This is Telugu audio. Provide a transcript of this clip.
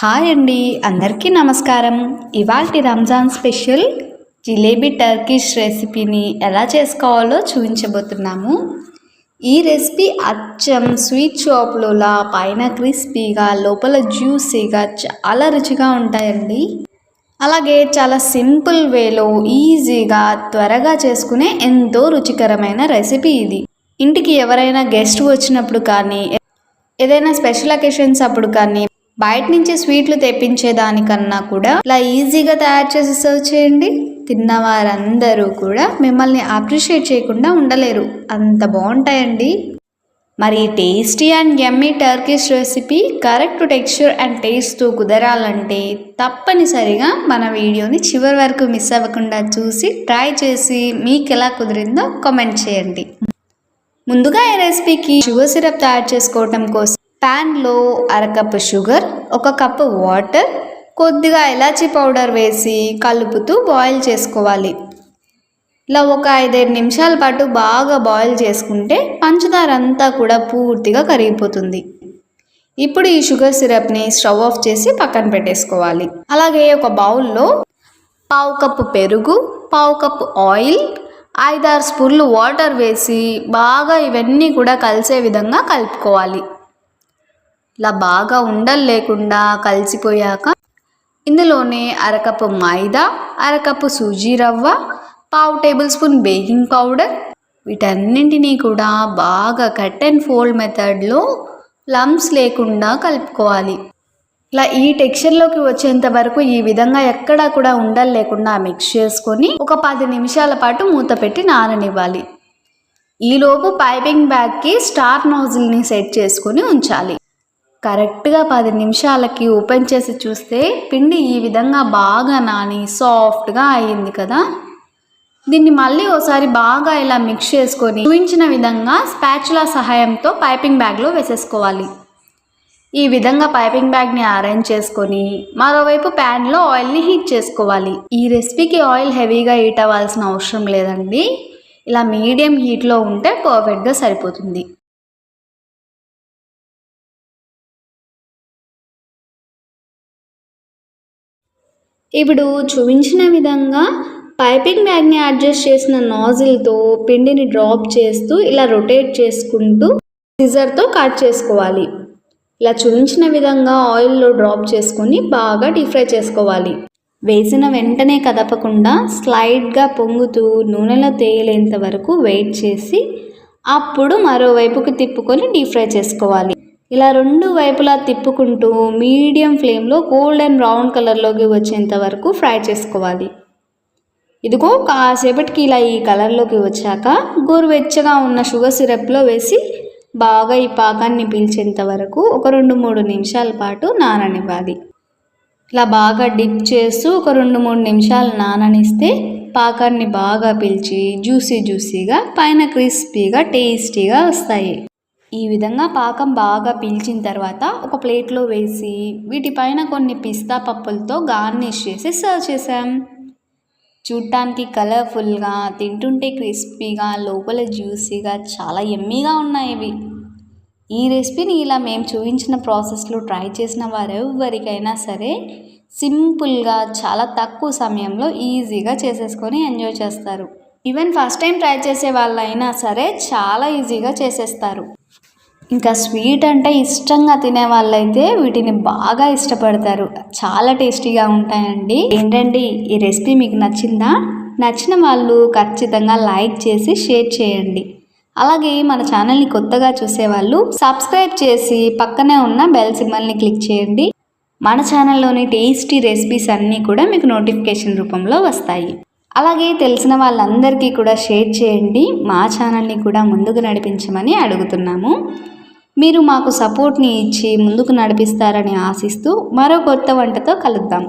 హాయ్ అండి అందరికీ నమస్కారం. ఇవాల్టి రంజాన్ స్పెషల్ జిలేబీ టర్కిష్ రెసిపీని ఎలా చేసుకోవాలో చూపించబోతున్నాము. ఈ రెసిపీ అచ్చం స్వీట్ షాప్లోలా పైన క్రిస్పీగా లోపల జ్యూసీగా చాలా రుచిగా ఉంటాయండి. అలాగే చాలా సింపుల్ వేలో ఈజీగా త్వరగా చేసుకునే ఎంతో రుచికరమైన రెసిపీ ఇది. ఇంటికి ఎవరైనా గెస్ట్ వచ్చినప్పుడు కానీ ఏదైనా స్పెషల్ అకేషన్స్ అప్పుడు కానీ బయట నుంచి స్వీట్లు తెప్పించే దానికన్నా కూడా ఇలా ఈజీగా తయారు చేసి సర్వ్ చేయండి. తిన్నవారందరూ కూడా మిమ్మల్ని అప్రిషియేట్ చేయకుండా ఉండలేరు. అంత బాగుంటాయండి. మరి tasty and yummy Turkish recipe correct texture and టేస్ట్తో కుదరాలంటే తప్పనిసరిగా మన వీడియోని చివరి వరకు మిస్ అవ్వకుండా చూసి ట్రై చేసి మీకు ఎలా కుదిరిందో కామెంట్ చేయండి. ముందుగా ఈ రెసిపీకి షుగర్ సిరప్ తయారు చేసుకోవటం కోసం ప్యాన్లో అరకప్పు షుగర్ ఒక కప్పు వాటర్ కొద్దిగా ఇలాచీ పౌడర్ వేసి కలుపుతూ బాయిల్ చేసుకోవాలి. ఇలా ఒక ఐదైదు నిమిషాల పాటు బాగా బాయిల్ చేసుకుంటే పంచదార అంతా కూడా పూర్తిగా కరిగిపోతుంది. ఇప్పుడు ఈ షుగర్ సిరప్ని స్టవ్ ఆఫ్ చేసి పక్కన పెట్టేసుకోవాలి. అలాగే ఒక బౌల్లో పావు కప్పు పెరుగు పావు కప్పు ఆయిల్ ఐదారు స్పూన్లు వాటర్ వేసి బాగా ఇవన్నీ కూడా కలిసే విధంగా కలుపుకోవాలి. ఇలా బాగా ఉండలు లేకుండా కలిసిపోయాక ఇందులోనే అరకప్పు మైదా అరకప్పు సూజీ రవ్వ పావు టేబుల్ స్పూన్ బేకింగ్ పౌడర్. వీటన్నింటినీ కూడా బాగా కట్ అండ్ ఫోల్డ్ మెథడ్లో లమ్స్ లేకుండా కలుపుకోవాలి. ఇలా ఈ టెక్స్చర్లోకి వచ్చేంత వరకు ఈ విధంగా ఎక్కడా కూడా ఉండలు లేకుండా మిక్స్ చేసుకొని ఒక పది నిమిషాల పాటు మూత పెట్టి నాననివ్వాలి. ఈలోపు పైపింగ్ బ్యాగ్కి స్టార్ నోజిల్ని సెట్ చేసుకొని ఉంచాలి. కరెక్ట్గా పది నిమిషాలకి ఓపెన్ చేసి చూస్తే పిండి ఈ విధంగా బాగా నాని సాఫ్ట్గా అయ్యింది కదా. దీన్ని మళ్ళీ ఒకసారి బాగా ఇలా మిక్స్ చేసుకొని చూపించిన విధంగా స్పాచులా సహాయంతో పైపింగ్ బ్యాగ్లో వేసేసుకోవాలి. ఈ విధంగా పైపింగ్ బ్యాగ్ని అరేంజ్ చేసుకొని మరోవైపు ప్యాన్లో ఆయిల్ని హీట్ చేసుకోవాలి. ఈ రెసిపీకి ఆయిల్ హెవీగా హీట్ అవ్వాల్సిన అవసరం లేదండి. ఇలా మీడియం హీట్లో ఉంటే పర్ఫెక్ట్గా సరిపోతుంది. ఇప్పుడు చూపించిన విధంగా పైపింగ్ బ్యాగ్ని అడ్జస్ట్ చేసిన నాజిల్తో పిండిని డ్రాప్ చేస్తూ ఇలా రొటేట్ చేసుకుంటూ సిజర్తో కట్ చేసుకోవాలి. ఇలా చూపించిన విధంగా ఆయిల్లో డ్రాప్ చేసుకొని బాగా డీప్ ఫ్రై చేసుకోవాలి. వేసిన వెంటనే కదపకుండా స్లైడ్గా పొంగుతూ నూనెలో తేలేంత వరకు వెయిట్ చేసి అప్పుడు మరోవైపుకి తిప్పుకొని డీప్ ఫ్రై చేసుకోవాలి. ఇలా రెండు వైపులా తిప్పుకుంటూ మీడియం ఫ్లేమ్లో గోల్డెన్ బ్రౌన్ కలర్లోకి వచ్చేంత వరకు ఫ్రై చేసుకోవాలి. ఇదిగో కాసేపటికి ఇలా ఈ కలర్లోకి వచ్చాక గోరువెచ్చగా ఉన్న షుగర్ సిరప్లో వేసి బాగా ఈ పాకాన్ని పీల్చేంత వరకు ఒక రెండు మూడు నిమిషాల పాటు నాననివ్వాలి. ఇలా బాగా డిప్ చేస్తూ ఒక రెండు మూడు నిమిషాలు నాననిస్తే పాకాన్ని బాగా పీల్చి జ్యూసీ జ్యూసీగా పైన క్రిస్పీగా టేస్టీగా వస్తాయి. ఈ విధంగా పాకం బాగా పీల్చిన తర్వాత ఒక ప్లేట్లో వేసి వీటిపైన కొన్ని పిస్తా పప్పులతో గార్నిష్ చేసి సర్వ్ చేసాం చూడటానికి కలర్ఫుల్గా తింటుంటే క్రిస్పీగా లోపల జ్యూసీగా చాలా ఎమ్మీగా ఉన్నాయి ఇవి. ఈ రెసిపీని ఇలా మేము చూపించిన ప్రాసెస్లో ట్రై చేసిన వారెవరికైనా సరే సింపుల్గా చాలా తక్కువ సమయంలో ఈజీగా చేసేసుకొని ఎంజాయ్ చేస్తారు. ఈవెన్ ఫస్ట్ టైం ట్రై చేసే వాళ్ళైనా సరే చాలా ఈజీగా చేసేస్తారు. ఇంకా స్వీట్ అంటే ఇష్టంగా తినే వాళ్ళైతే వీటిని బాగా ఇష్టపడతారు. చాలా టేస్టీగా ఉంటాయండి. ఏంటండి? ఈ రెసిపీ మీకు నచ్చిందా? నచ్చిన వాళ్ళు ఖచ్చితంగా లైక్ చేసి షేర్ చేయండి. అలాగే మన ఛానల్ని కొత్తగా చూసేవాళ్ళు సబ్స్క్రైబ్ చేసి పక్కనే ఉన్న బెల్ సిమ్మల్ని క్లిక్ చేయండి. మన ఛానల్లోని టేస్టీ రెసిపీస్ అన్నీ కూడా మీకు నోటిఫికేషన్ రూపంలో వస్తాయి. అలాగే తెలిసిన వాళ్ళందరికీ కూడా షేర్ చేయండి. మా ఛానల్ని కూడా ముందుకు నడిపించమని అడుగుతున్నాము. మీరు మాకు సపోర్ట్ని ఇచ్చి ముందుకు నడిపిస్తారని ఆశిస్తూ మరో కొత్త వంటతో కలుద్దాం.